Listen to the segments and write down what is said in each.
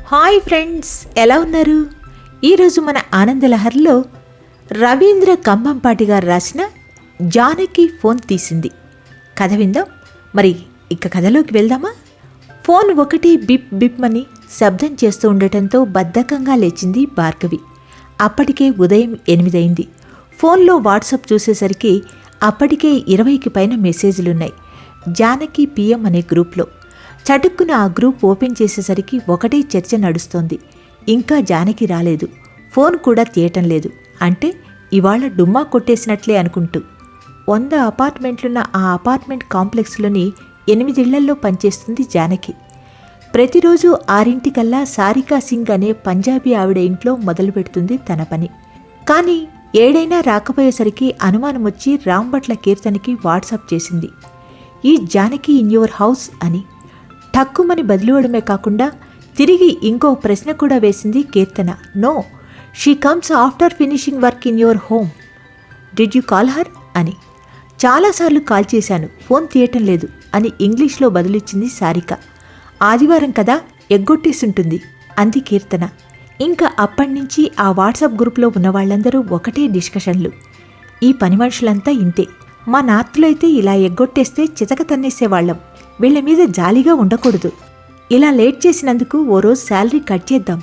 Hi friends ఎలా ఉన్నారు? ఈరోజు మన ఆనందలహర్లో రవీంద్ర కంభంపాటి గారు రాసిన జానకి ఫోన్ తీసింది. కథ విందాం. మరి ఇక కథలోకి వెళ్దామా? ఫోన్ ఒకటి బిప్ బిప్ అని శబ్దం చేస్తూ ఉండటంతో బద్ధకంగా లేచింది భార్గవి. అప్పటికే ఉదయం ఎనిమిదైంది. ఫోన్లో వాట్సాప్ చూసేసరికి అప్పటికే ఇరవైకి పైన మెసేజ్లున్నాయి. జానకి పిఎం అనే గ్రూప్లో. చటుక్కున ఆ గ్రూప్ ఓపెన్ చేసేసరికి ఒకటే చర్చ నడుస్తోంది. ఇంకా జానకి రాలేదు. ఫోన్ కూడా తీయటం లేదు. అంటే ఇవాళ డుమ్మా కొట్టేసినట్లే అనుకుంటూ. వంద అపార్ట్మెంట్లున్న ఆ అపార్ట్మెంట్ కాంప్లెక్స్లోని ఎనిమిదిళ్ళల్లో పనిచేస్తుంది జానకి. ప్రతిరోజు ఆరింటికల్లా సారికా సింగ్ అనే పంజాబీ ఆవిడ ఇంట్లో మొదలుపెడుతుంది తన పని. కానీ ఏడైనా రాకపోయేసరికి అనుమానం వచ్చి రాంబట్ల కీర్తనకి వాట్సాప్ చేసింది. ఈ జానకి ఇన్ యువర్ హౌస్ అని. తక్కువని బదిలివ్వడమే కాకుండా తిరిగి ఇంకో ప్రశ్న కూడా వేసింది Keerthana. No she comes after finishing work in your home. Did you call her? అని. చాలాసార్లు కాల్ చేశాను ఫోన్ తీయటం లేదు అని ఇంగ్లీష్లో బదులిచ్చింది సారిక. ఆదివారం కదా ఎగ్గొట్టేసుంటుంది అంది కీర్తన. ఇంకా అప్పటినుంచి ఆ వాట్సాప్ గ్రూప్లో ఉన్న వాళ్ళందరూ ఒకటే డిస్కషన్లు. ఈ పని మనుషులంతా ఇంతే. మా నార్త్లో అయితే ఇలా ఎగ్గొట్టేస్తే చితక తన్నేసేవాళ్ళం. వీళ్ళ మీద జాలిగా ఉండకూడదు. ఇలా లేట్ చేసినందుకు ఓ రోజు శాలరీ కట్ చేద్దాం.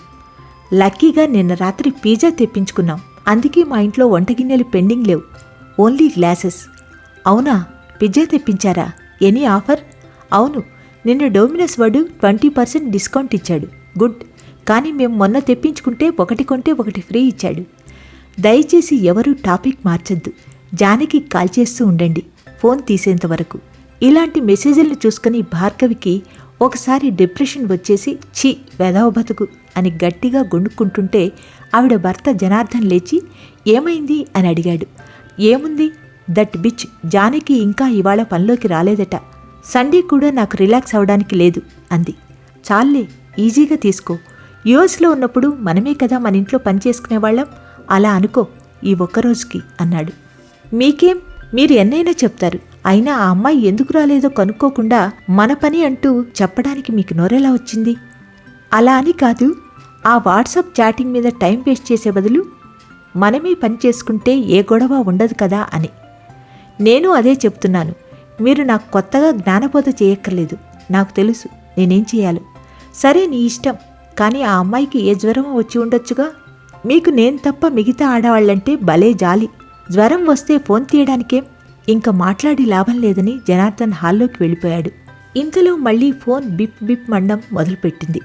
లక్కీగా నిన్న రాత్రి పిజ్జా తెప్పించుకున్నాం. అందుకే మా ఇంట్లో వంటగిన్నెలు పెండింగ్ లేవు. Only glasses. అవునా? పిజ్జా తెప్పించారా? Any offer? అవును. నిన్న డోమినోస్ వాడు ట్వంటీ పర్సెంట్ డిస్కౌంట్ ఇచ్చాడు. గుడ్. కానీ మేము మొన్న తెప్పించుకుంటే ఒకటి కొంటే ఒకటి ఫ్రీ ఇచ్చాడు. దయచేసి ఎవరూ టాపిక్ మార్చొద్దు. జానకి కాల్ చేస్తూ ఉండండి. ఫోన్ తీసేంత వరకు. ఇలాంటి మెసేజ్లను చూసుకుని భార్గవికి ఒకసారి డిప్రెషన్ వచ్చేసి ఛీ వెధవ బతుకు అని గట్టిగా గొణుక్కుంటుంటే ఆవిడ భర్త జనార్దన్ లేచి ఏమైంది? అని అడిగాడు. ఏముంది? దట్ బిచ్ జానకి ఇంకా ఇవాళ పనిలోకి రాలేదట. సండే కూడా నాకు రిలాక్స్ అవడానికి లేదు అంది. చాలే ఈజీగా తీసుకో. యుఎస్లో ఉన్నప్పుడు మనమే కదా మన ఇంట్లో పని చేసుకునేవాళ్ళం అలా అనుకో ఈ ఒక్కరోజుకి అన్నాడు. మీకేం? మీరు ఎన్నైనా చెప్తారు. అయినా ఆ అమ్మాయి ఎందుకు రాలేదో కనుక్కోకుండా మన పని అంటూ చెప్పడానికి మీకు నోరెలా వచ్చింది? అలా అని కాదు ఆ వాట్సాప్ చాటింగ్ మీద టైం వేస్ట్ చేసే బదులు మనమే పని చేసుకుంటే ఏ గొడవ ఉండదు కదా అని. నేను అదే చెప్తున్నాను. మీరు నాకు కొత్తగా జ్ఞానబోధ చేయక్కర్లేదు. నాకు తెలుసు నేనేం చేయాలో. సరే నీ ఇష్టం. కానీ ఆ అమ్మాయికి ఏ జ్వరమో వచ్చి ఉండొచ్చుగా? మీకు నేను తప్ప మిగతా ఆడవాళ్ళంటే భలే జాలి. జ్వరం వస్తే ఫోన్ తీయడానికేం? ఇంకా మాట్లాడి లాభం లేదని జనార్దన్ హాల్లోకి వెళ్ళిపోయాడు. ఇంతలో మళ్ళీ ఫోన్ బిప్ బిప్ మండం మొదలుపెట్టింది.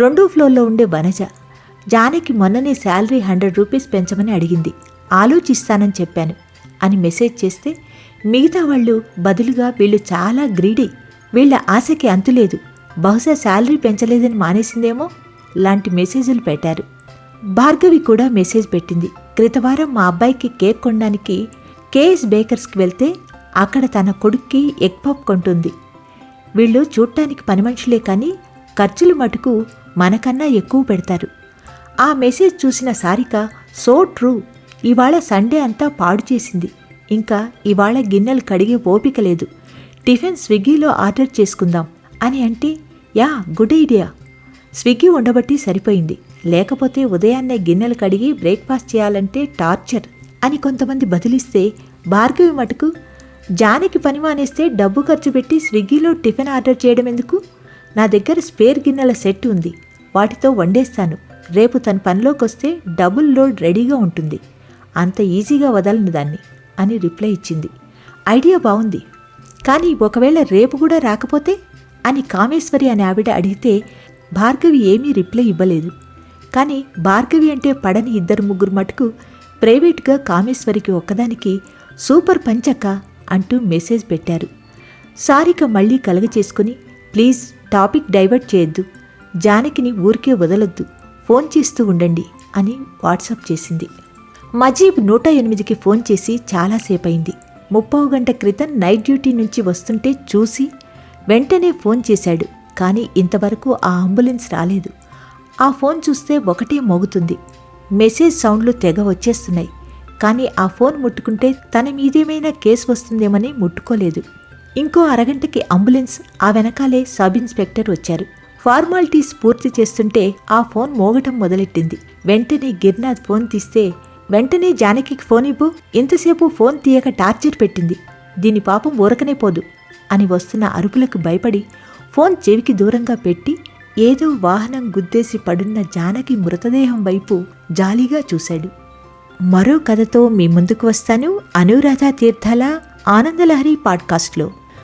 రెండో ఫ్లోర్లో ఉండే వనజ జానకి మొన్ననే శాలరీ హండ్రెడ్ రూపీస్ పెంచమని అడిగింది. ఆలోచిస్తానని చెప్పాను. అని మెసేజ్ చేస్తే మిగతా వాళ్ళు బదులుగా వీళ్ళు చాలా గ్రీడీ వీళ్ళ ఆశకి అంతులేదు. బహుశా శాలరీ పెంచలేదని మానేసిందేమో? లాంటి మెసేజ్లు పెట్టారు. భార్గవి కూడా మెసేజ్ పెట్టింది. క్రితవారం మా అబ్బాయికి కేక్ కొనడానికి కేఎస్ బేకర్స్కి వెళ్తే అక్కడ తన కొడుక్కి ఎగ్ పప్ కొంటుంది. వీళ్ళు చూడటానికి పని మనుషులే కానీ ఖర్చులు మటుకు మనకన్నా ఎక్కువ పెడతారు. ఆ మెసేజ్ చూసిన సారిక సో ట్రూ ఇవాళ సండే అంతా పాడు చేసింది. ఇంకా ఇవాళ గిన్నెలు కడిగే ఓపిక లేదు. టిఫిన్ స్విగ్గీలో ఆర్డర్ చేసుకుందాం. అని అంటే యా గుడ్ ఐడియా. స్విగ్గీ ఉండబట్టి సరిపోయింది. లేకపోతే ఉదయాన్నే గిన్నెలు కడిగి బ్రేక్ఫాస్ట్ చేయాలంటే టార్చర్. అని కొంతమంది బదిలిస్తే భార్గవి మటుకు జానికి పని మానేస్తే డబ్బు ఖర్చు పెట్టి స్విగ్గీలో టిఫిన్ ఆర్డర్ చేయడం ఎందుకు నా దగ్గర స్పేర్ గిన్నెల సెట్ ఉంది వాటితో వండేస్తాను. రేపు తన పనిలోకి వస్తే డబుల్ లోడ్ రెడీగా ఉంటుంది. అంత ఈజీగా వదలను దాన్ని అని రిప్లై ఇచ్చింది. ఐడియా బాగుంది కానీ ఒకవేళ రేపు కూడా రాకపోతే? అని కామేశ్వరి అనే ఆవిడ అడిగితే భార్గవి ఏమీ రిప్లై ఇవ్వలేదు. కానీ భార్గవి అంటే పడని ఇద్దరు ముగ్గురు మటుకు ప్రైవేట్గా కామేశ్వరికి ఒక్కదానికి సూపర్ పంచక్క అంటూ మెసేజ్ పెట్టారు. సారిక మళ్ళీ కలగచేసుకుని ప్లీజ్ టాపిక్ డైవర్ట్ చేయొద్దు. జానకిని ఊరికే వదలొద్దు. ఫోన్ చేస్తూ ఉండండి అని వాట్సాప్ చేసింది. మజీబ్ నూట ఎనిమిదికి ఫోన్ చేసి చాలాసేపు అయింది ముప్పావు గంట క్రితం నైట్ డ్యూటీ నుంచి వస్తుంటే చూసి వెంటనే ఫోన్ చేశాడు. కానీ ఇంతవరకు ఆ అంబులెన్స్ రాలేదు. ఆ ఫోన్ చూస్తే ఒకటే మోగుతుంది. మెసేజ్ సౌండ్లు తెగ వచ్చేస్తున్నాయి. కానీ ఆ ఫోన్ ముట్టుకుంటే తన మీదేమైనా కేసు వస్తుందేమని ముట్టుకోలేదు. ఇంకో అరగంటకి అంబులెన్స్ ఆ వెనకాలే సబ్ ఇన్స్పెక్టర్ వచ్చారు. ఫార్మాలిటీస్ పూర్తి చేస్తుంటే ఆ ఫోన్ మోగటం మొదలెట్టింది. వెంటనే గిర్నాథ్ ఫోన్ తీస్తే వెంటనే జానకికి ఫోన్ ఇవ్వు ఇంతసేపు ఫోన్ తీయక టార్చర్ పెట్టింది. దీని పాపం ఊరకనే పోదు అని వస్తున్న అరుపులకు భయపడి ఫోన్ చెవికి దూరంగా పెట్టి ఏదో వాహనం గుద్దేసి పడున్న జానకి మృతదేహం వైపు జాలీగా చూశాడు. మరో కథతో మీ ముందుకు వస్తాను. అనురాధ తీర్థాల ఆనందలహరి పాడ్కాస్ట్లో.